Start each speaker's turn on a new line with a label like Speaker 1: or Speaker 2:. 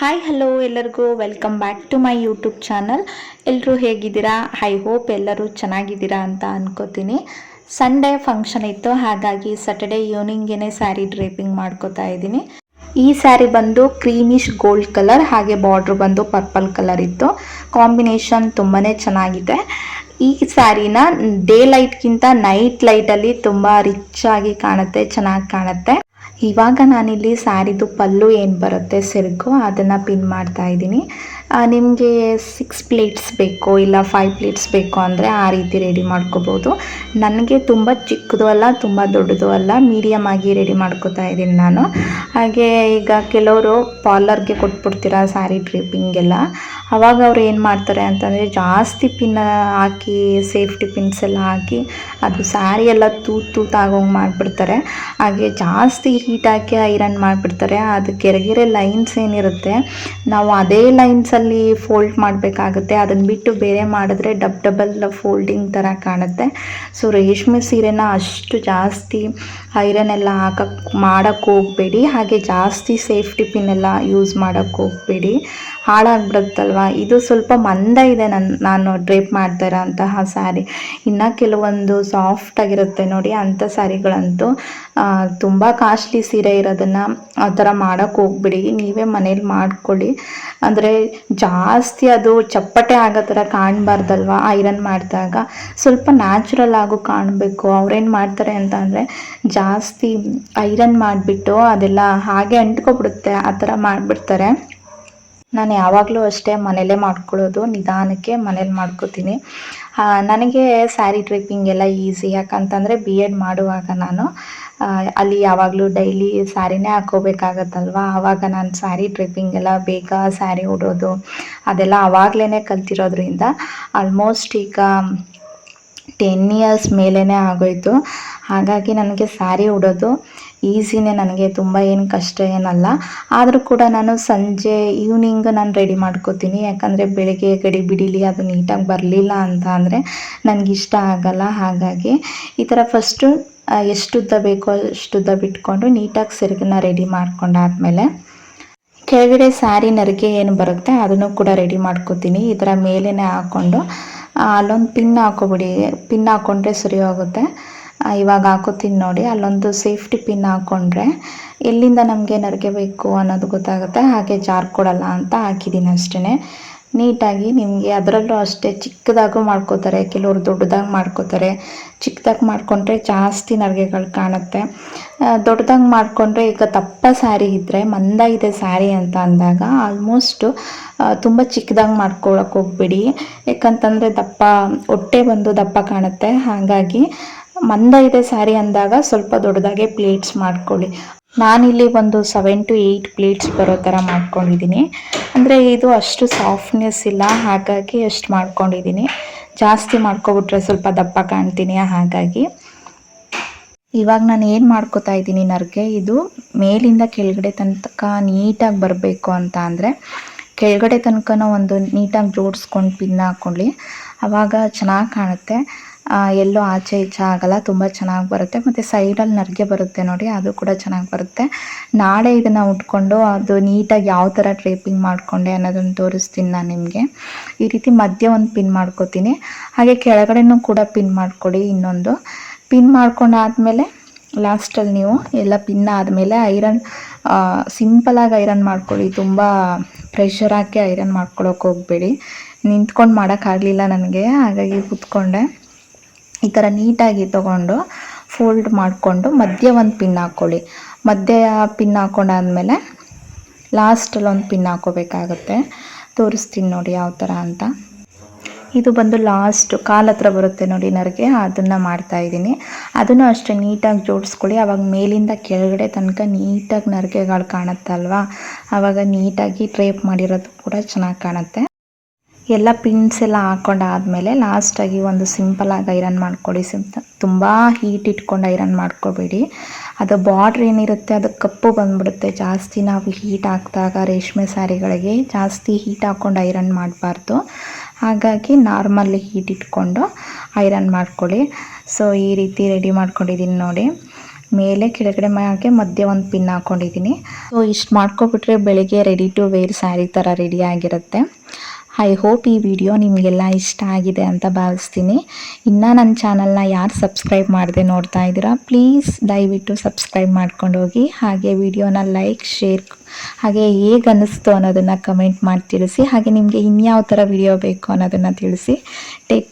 Speaker 1: Hi hello ಎಲ್ಲರಿಗೂ. Welcome back to my YouTube channel ಎಲ್ಲರೂ ಹೇಗಿದ್ದೀರಾ? ಐ ಹೋಪ್ ಎಲ್ಲರೂ ಚೆನ್ನಾಗಿದ್ದೀರಾ ಅಂತ ಅನ್ಕೋತೀನಿ. ಸಂಡೇ ಫಂಕ್ಷನ್ ಇತ್ತು. ಹಾಗಾಗಿ ಸ್ಯಾಟರ್ಡೇ ಈವ್ನಿಂಗೇನೆ ಸ್ಯಾರಿ ಡ್ರೈಪಿಂಗ್ ಮಾಡ್ಕೋತಾ ಇದ್ದೀನಿ. ಈ ಸ್ಯಾರಿ ಬಂದು ಕ್ರೀಮಿಶ್ ಗೋಲ್ಡ್ ಕಲರ್ ಹಾಗೆ ಬಾರ್ಡ್ರ್ ಬಂದು ಪರ್ಪಲ್ ಕಲರ್ ಇತ್ತು. ಕಾಂಬಿನೇಷನ್ ತುಂಬಾ ಚೆನ್ನಾಗಿದೆ. ಈ ಸ್ಯಾರಿನ ಡೇ ಲೈಟ್ಗಿಂತ ನೈಟ್ ಲೈಟಲ್ಲಿ ತುಂಬ ರಿಚ್ ಆಗಿ ಕಾಣುತ್ತೆ, ಚೆನ್ನಾಗಿ ಕಾಣುತ್ತೆ. ಇವಾಗ ನಾನಿಲ್ಲಿ ಸ್ಯಾರಿದು ಪಲ್ಲು ಏನು ಬರುತ್ತೆ ಸೆರಗು ಅದನ್ನು ಪಿನ್ ಮಾಡ್ತಾ ಇದ್ದೀನಿ. ನಿಮಗೆ ಸಿಕ್ಸ್ ಪ್ಲೇಟ್ಸ್ ಬೇಕು ಇಲ್ಲ ಫೈವ್ ಪ್ಲೇಟ್ಸ್ ಬೇಕು ಅಂದರೆ ಆ ರೀತಿ ರೆಡಿ ಮಾಡ್ಕೋಬೋದು. ನನಗೆ ತುಂಬ ಚಿಕ್ಕದು ಅಲ್ಲ, ತುಂಬ ದೊಡ್ಡದು ಅಲ್ಲ ಮೀಡಿಯಮ್ ಆಗಿ ರೆಡಿ ಮಾಡ್ಕೋತಾ ಇದ್ದೀನಿ ನಾನು. ಹಾಗೆ ಈಗ ಕೆಲವರು ಪಾರ್ಲರ್ಗೆ ಕೊಟ್ಬಿಡ್ತೀರಾ ಸ್ಯಾರಿ ಡ್ರಿಪ್ಪಿಂಗೆಲ್ಲ ಅವಾಗ ಅವ್ರು ಏನು ಮಾಡ್ತಾರೆ ಅಂತಂದರೆ ಜಾಸ್ತಿ ಪಿನ್ ಹಾಕಿ ಸೇಫ್ಟಿ ಪಿನ್ಸ್ ಎಲ್ಲ ಹಾಕಿ, ಅದು ಸ್ಯಾರಿ ಎಲ್ಲ ತೂತು ತೂತಾಗೋಂಗೆ ಮಾಡಿಬಿಡ್ತಾರೆ. ಹಾಗೆ ಜಾಸ್ತಿ ಹೀಟ್ ಹಾಕಿ ಐರನ್ ಮಾಡಿಬಿಡ್ತಾರೆ. ಅದು ಕೆರೆಗೆರೆ ಲೈನ್ಸ್ ಏನಿರುತ್ತೆ, ನಾವು ಅದೇ ಲೈನ್ಸಲ್ಲಿ ಫೋಲ್ಡ್ ಮಾಡಬೇಕಾಗುತ್ತೆ. ಅದನ್ನು ಬಿಟ್ಟು ಬೇರೆ ಮಾಡಿದ್ರೆ ಡಬ್ ಡಬಲ್ ಫೋಲ್ಡಿಂಗ್ ಥರ ಕಾಣುತ್ತೆ. ಸೊ ರೇಷ್ಮೆ ಸೀರೆನ ಅಷ್ಟು ಜಾಸ್ತಿ ಐರನ್ ಎಲ್ಲ ಹಾಕಕ್ಕೆ ಮಾಡೋಕ್ಕೆ ಹೋಗಬೇಡಿ. ಹಾಗೆ ಜಾಸ್ತಿ ಸೇಫ್ಟಿ ಪಿನ್ ಎಲ್ಲ ಯೂಸ್ ಮಾಡೋಕ್ಕೆ ಹೋಗಬೇಡಿ. ಹಾಳಾಗ್ಬಿಡುತ್ತಲ್ವ? ಇದು ಸ್ವಲ್ಪ ಮಂದ ಇದೆ ನನ್ನ ನಾನು ಡ್ರೇಪ್ ಮಾಡ್ತಾ ಇರೋಂತಹ ಸ್ಯಾರಿ. ಇನ್ನು ಕೆಲವೊಂದು ಸಾಫ್ಟ್ ಆಗಿರುತ್ತೆ ನೋಡಿ ಅಂಥ ಸ್ಯಾರಿಗಳಂತೂ. ತುಂಬ ಕಾಸ್ಟ್ಲಿ ಸೀರೆ ಇರೋದನ್ನು ಆ ಥರ ಮಾಡೋಕ್ಕೆ ಹೋಗ್ಬಿಡಿ. ನೀವೇ ಮನೇಲಿ ಮಾಡ್ಕೊಳ್ಳಿ. ಅಂದರೆ ಜಾಸ್ತಿ ಅದು ಚಪ್ಪಟೆ ಆಗೋ ಥರ ಕಾಣಬಾರ್ದಲ್ವ ಐರನ್ ಮಾಡಿದಾಗ? ಸ್ವಲ್ಪ ನ್ಯಾಚುರಲ್ ಆಗು ಕಾಣಬೇಕು. ಅವ್ರೇನು ಮಾಡ್ತಾರೆ ಅಂತ ಅಂದರೆ ಜಾಸ್ತಿ ಐರನ್ ಮಾಡಿಬಿಟ್ಟು ಅದೆಲ್ಲ ಹಾಗೆ ಅಂಟ್ಕೊಬಿಡುತ್ತೆ, ಆ ಥರ ಮಾಡಿಬಿಡ್ತಾರೆ. ನಾನು ಯಾವಾಗಲೂ ಅಷ್ಟೇ ಮನೇಲೇ ಮಾಡ್ಕೊಳ್ಳೋದು, ನಿಧಾನಕ್ಕೆ ಮನೇಲಿ ಮಾಡ್ಕೋತೀನಿ. ನನಗೆ ಸ್ಯಾರಿ ಟ್ರಿಪ್ಪಿಂಗ್ ಎಲ್ಲ ಈಸಿ ಯಾಕಂತಂದರೆ ಬಿ ಎಡ್ ಮಾಡುವಾಗ ನಾನು ಅಲ್ಲಿ ಯಾವಾಗಲೂ ಡೈಲಿ ಸ್ಯಾರಿನೇ ಹಾಕೋಬೇಕಾಗತ್ತಲ್ವ ಆವಾಗ ನಾನು ಸ್ಯಾರಿ ಟ್ರಿಪ್ಪಿಂಗ್ ಎಲ್ಲ ಬೇಗ ಸ್ಯಾರಿ ಉಡೋದು, ಅದೆಲ್ಲ ಆವಾಗಲೇ ಕಲ್ತಿರೋದ್ರಿಂದ ಆಲ್ಮೋಸ್ಟ್ ಈಗ ಟೆನ್ ಇಯರ್ಸ್ ಮೇಲೇ ಆಗೋಯಿತು. ಹಾಗಾಗಿ ನನಗೆ ಸ್ಯಾರಿ ಉಡೋದು ಈಸಿನೇ ನನಗೆ ತುಂಬ ಏನು ಕಷ್ಟ ಏನಲ್ಲ. ಆದರೂ ಕೂಡ ನಾನು ಸಂಜೆ ಈವ್ನಿಂಗ್ ನಾನು ರೆಡಿ ಮಾಡ್ಕೋತೀನಿ. ಯಾಕಂದರೆ ಬೆಳಗ್ಗೆ ಗಡಿ ಬಿಡಿಲಿ, ಅದು ನೀಟಾಗಿ ಬರಲಿಲ್ಲ ಅಂತ ಅಂದರೆ ನನಗಿಷ್ಟ ಆಗಲ್ಲ. ಹಾಗಾಗಿ ಈ ಥರ ಫಸ್ಟು ಎಷ್ಟುದ್ದ ಬೇಕೋ ಅಷ್ಟುದ್ದ ಬಿಟ್ಕೊಂಡು ನೀಟಾಗಿ ಸೆರಗನ್ನ ರೆಡಿ ಮಾಡ್ಕೊಂಡಾದ್ಮೇಲೆ ಕೆಳಗಡೆ ಸ್ಯಾರಿ ನರಿಗೆ ಏನು ಬರುತ್ತೆ ಅದನ್ನು ಕೂಡ ರೆಡಿ ಮಾಡ್ಕೋತೀನಿ. ಥರ ಮೇಲೇ ಹಾಕ್ಕೊಂಡು ಅಲ್ಲೊಂದು ಪಿನ್ ಹಾಕೋಬಿಡಿ ಪಿನ್ ಹಾಕ್ಕೊಂಡ್ರೆ ಸರಿ ಹೋಗುತ್ತೆ. ಇವಾಗ ಹಾಕೋತೀನಿ ನೋಡಿ, ಅಲ್ಲೊಂದು ಸೇಫ್ಟಿ ಪಿನ್ ಹಾಕ್ಕೊಂಡ್ರೆ ಎಲ್ಲಿಂದ ನಮಗೆ ನರಿಗೆ ಬೇಕು ಅನ್ನೋದು ಗೊತ್ತಾಗುತ್ತೆ, ಹಾಗೆ ಜಾರ್ ಕೊಡಲ್ಲ ಅಂತ ಹಾಕಿದ್ದೀನಿ ಅಷ್ಟೇ ನೀಟಾಗಿ ನಿಮಗೆ ಅದರಲ್ಲೂ ಅಷ್ಟೇ ಚಿಕ್ಕದಾಗೂ ಮಾಡ್ಕೋತಾರೆ, ಕೆಲವರು ದೊಡ್ಡದಾಗಿ ಮಾಡ್ಕೋತಾರೆ. ಚಿಕ್ಕದಾಗಿ ಮಾಡಿಕೊಂಡ್ರೆ ಜಾಸ್ತಿ ನರಿಗೆಗಳು ಕಾಣುತ್ತೆ. ದೊಡ್ಡದಾಗಿ ಮಾಡಿಕೊಂಡ್ರೆ ಈಗ ದಪ್ಪ ಸ್ಯಾರಿ ಇದ್ದರೆ ಮಂದ ಇದೆ ಸ್ಯಾರಿ ಅಂತ ಅಂದಾಗ ಆಲ್ಮೋಸ್ಟು ತುಂಬ ಚಿಕ್ಕದಾಗಿ ಮಾಡ್ಕೊಳಕ್ಕೆ ಹೋಗ್ಬೇಡಿ. ಯಾಕಂತಂದರೆ ದಪ್ಪ, ಹೊಟ್ಟೆ ಬಂದು ದಪ್ಪ ಕಾಣುತ್ತೆ. ಹಾಗಾಗಿ ಮಂದ ಇದೆ ಸ್ಯಾರಿ ಅಂದಾಗ ಸ್ವಲ್ಪ ದೊಡ್ಡದಾಗೆ ಪ್ಲೇಟ್ಸ್ ಮಾಡ್ಕೊಳ್ಳಿ. ನಾನಿಲ್ಲಿ ಒಂದು ಸೆವೆನ್ ಟು ಏಯ್ಟ್ ಪ್ಲೇಟ್ಸ್ ಬರೋ ಥರ ಮಾಡ್ಕೊಂಡಿದ್ದೀನಿ. ಅಂದರೆ ಇದು ಅಷ್ಟು ಸಾಫ್ಟ್ನೆಸ್ ಇಲ್ಲ, ಹಾಗಾಗಿ ಅಷ್ಟು ಮಾಡ್ಕೊಂಡಿದ್ದೀನಿ. ಜಾಸ್ತಿ ಮಾಡ್ಕೊಬಿಟ್ರೆ ಸ್ವಲ್ಪ ದಪ್ಪ ಕಾಣ್ತೀನಿ ಹಾಗಾಗಿ. ಇವಾಗ ನಾನು ಏನು ಮಾಡ್ಕೋತಾ ಇದ್ದೀನಿ ನರ್ಗೆ, ಇದು ಮೇಲಿಂದ ಕೆಳಗಡೆ ತನಕ ನೀಟಾಗಿ ಬರಬೇಕು ಅಂತ ಅಂದರೆ, ಕೆಳಗಡೆ ತನಕ ಒಂದು ನೀಟಾಗಿ ಜೋಡಿಸ್ಕೊಂಡು ಪಿನ್ ಹಾಕ್ಕೊಳ್ಳಿ. ಆವಾಗ ಚೆನ್ನಾಗಿ ಕಾಣುತ್ತೆ. ಎಲ್ಲೋ ಆಚೆ ಈಚೆ ಆಗಲ್ಲ, ತುಂಬ ಚೆನ್ನಾಗಿ ಬರುತ್ತೆ. ಮತ್ತು ಸೈಡಲ್ಲಿ ನರಿಗೆ ಬರುತ್ತೆ ನೋಡಿ, ಅದು ಕೂಡ ಚೆನ್ನಾಗಿ ಬರುತ್ತೆ. ನಾಳೆ ಇದನ್ನು ಉಟ್ಕೊಂಡು ಅದು ನೀಟಾಗಿ ಯಾವ ಥರ ಟ್ರೇಪಿಂಗ್ ಮಾಡಿಕೊಂಡೆ ಅನ್ನೋದನ್ನು ತೋರಿಸ್ತೀನಿ ನಾನು ನಿಮಗೆ. ಈ ರೀತಿ ಮಧ್ಯ ಒಂದು ಪಿನ್ ಮಾಡ್ಕೋತೀನಿ. ಹಾಗೆ ಕೆಳಗಡೆನೂ ಕೂಡ ಪಿನ್ ಮಾಡ್ಕೊಡಿ ಇನ್ನೊಂದು. ಪಿನ್ ಮಾಡ್ಕೊಂಡಾದ್ಮೇಲೆ ಲಾಸ್ಟಲ್ಲಿ ನೀವು ಎಲ್ಲ ಪಿನ್ ಆದಮೇಲೆ ಐರನ್ ಸಿಂಪಲಾಗಿ ಐರನ್ ಮಾಡ್ಕೊಳ್ಳಿ. ತುಂಬ ಪ್ರೆಷರ್ ಹಾಕಿ ಐರನ್ ಮಾಡ್ಕೊಳ್ಳೋಕೆ ಹೋಗಬೇಡಿ. ನಿಂತ್ಕೊಂಡು ಮಾಡೋಕ್ಕಾಗಲಿಲ್ಲ ನನಗೆ, ಹಾಗಾಗಿ ಕೂತ್ಕೊಂಡೆ. ಈ ಥರ ನೀಟಾಗಿ ತೊಗೊಂಡು ಫೋಲ್ಡ್ ಮಾಡಿಕೊಂಡು ಮಧ್ಯ ಒಂದು ಪಿನ್ ಹಾಕ್ಕೊಳ್ಳಿ ಮಧ್ಯ ಪಿನ್ ಹಾಕ್ಕೊಂಡಾದ್ಮೇಲೆ ಲಾಸ್ಟಲ್ಲಿ ಒಂದು ಪಿನ್ ಹಾಕೋಬೇಕಾಗುತ್ತೆ. ತೋರಿಸ್ತೀನಿ ನೋಡಿ ಯಾವ ಥರ ಅಂತ. ಇದು ಬಂದು ಲಾಸ್ಟ್ ಕಾಲ ಹತ್ರ ಬರುತ್ತೆ ನೋಡಿ ನರಿಗೆ, ಅದನ್ನು ಮಾಡ್ತಾ ಇದ್ದೀನಿ. ಅದನ್ನು ಅಷ್ಟೇ ನೀಟಾಗಿ ಜೋಡಿಸ್ಕೊಳ್ಳಿ. ಆವಾಗ ಮೇಲಿಂದ ಕೆಳಗಡೆ ತನಕ ನೀಟಾಗಿ ನರಿಗೆಗಳು ಕಾಣುತ್ತಲ್ವಾ? ಆವಾಗ ನೀಟಾಗಿ ಟ್ರೇಪ್ ಮಾಡಿರೋದು ಕೂಡ ಚೆನ್ನಾಗಿ ಕಾಣುತ್ತೆ. ಎಲ್ಲ ಪಿನ್ಸ್ ಎಲ್ಲ ಹಾಕೊಂಡಾದ್ಮೇಲೆ ಲಾಸ್ಟಾಗಿ ಒಂದು ಸಿಂಪಲಾಗಿ ಐರನ್ ಮಾಡ್ಕೊಳ್ಳಿ ಸಿಂಪ ತುಂಬ ಹೀಟ್ ಇಟ್ಕೊಂಡು ಐರನ್ ಮಾಡ್ಕೋಬೇಡಿ. ಅದು ಬಾರ್ಡ್ರ್ ಏನಿರುತ್ತೆ ಅದು ಕಪ್ಪು ಬಂದ್ಬಿಡುತ್ತೆ. ಜಾಸ್ತಿ ನಾವು ಹೀಟ್ ಹಾಕಿದಾಗ ರೇಷ್ಮೆ ಸ್ಯಾರಿಗಳಿಗೆ ಜಾಸ್ತಿ ಹೀಟ್ ಹಾಕ್ಕೊಂಡು ಐರನ್ ಮಾಡಬಾರ್ದು. ಹಾಗಾಗಿ ನಾರ್ಮಲ್ಲಿ ಹೀಟ್ ಇಟ್ಕೊಂಡು ಐರನ್ ಮಾಡ್ಕೊಳ್ಳಿ ಸೊ ಈ ರೀತಿ ರೆಡಿ ಮಾಡ್ಕೊಂಡಿದ್ದೀನಿ ನೋಡಿ. ಮೇಲೆ ಕೆಳಗಡೆ ಹಾಗೆ ಮಧ್ಯೆ ಒಂದು ಪಿನ್ ಹಾಕೊಂಡಿದ್ದೀನಿ ಸೊ ಇಷ್ಟು ಮಾಡ್ಕೊಬಿಟ್ರೆ ಬೆಳಿಗ್ಗೆ ರೆಡಿ ಟು ವೇರ್ ಸ್ಯಾರಿ ಥರ ರೆಡಿ ಆಗಿರುತ್ತೆ. ಐ ಹೋಪ್ ಈ ವಿಡಿಯೋ ನಿಮಗೆಲ್ಲ ಇಷ್ಟ ಆಗಿದೆ ಅಂತ ಭಾವಿಸ್ತೀನಿ. ಇನ್ನು ನನ್ನ ಚಾನಲ್ನ ಯಾರು ಸಬ್ಸ್ಕ್ರೈಬ್ ಮಾಡದೆ ನೋಡ್ತಾ ಇದ್ದೀರಾ, ಪ್ಲೀಸ್ ದಯವಿಟ್ಟು ಸಬ್ಸ್ಕ್ರೈಬ್ ಮಾಡ್ಕೊಂಡು ಹೋಗಿ, ಹಾಗೆ ವಿಡಿಯೋನ ಲೈಕ್, ಶೇರ್, ಹಾಗೆ ಹೇಗೆ ಅನ್ನಿಸ್ತು ಅನ್ನೋದನ್ನು ಕಮೆಂಟ್ ಮಾಡಿ ತಿಳಿಸಿ, ಹಾಗೆ ನಿಮಗೆ ಇನ್ಯಾವ ಥರ ವಿಡಿಯೋ ಬೇಕು ಅನ್ನೋದನ್ನು ತಿಳಿಸಿ. ಟೇಕ್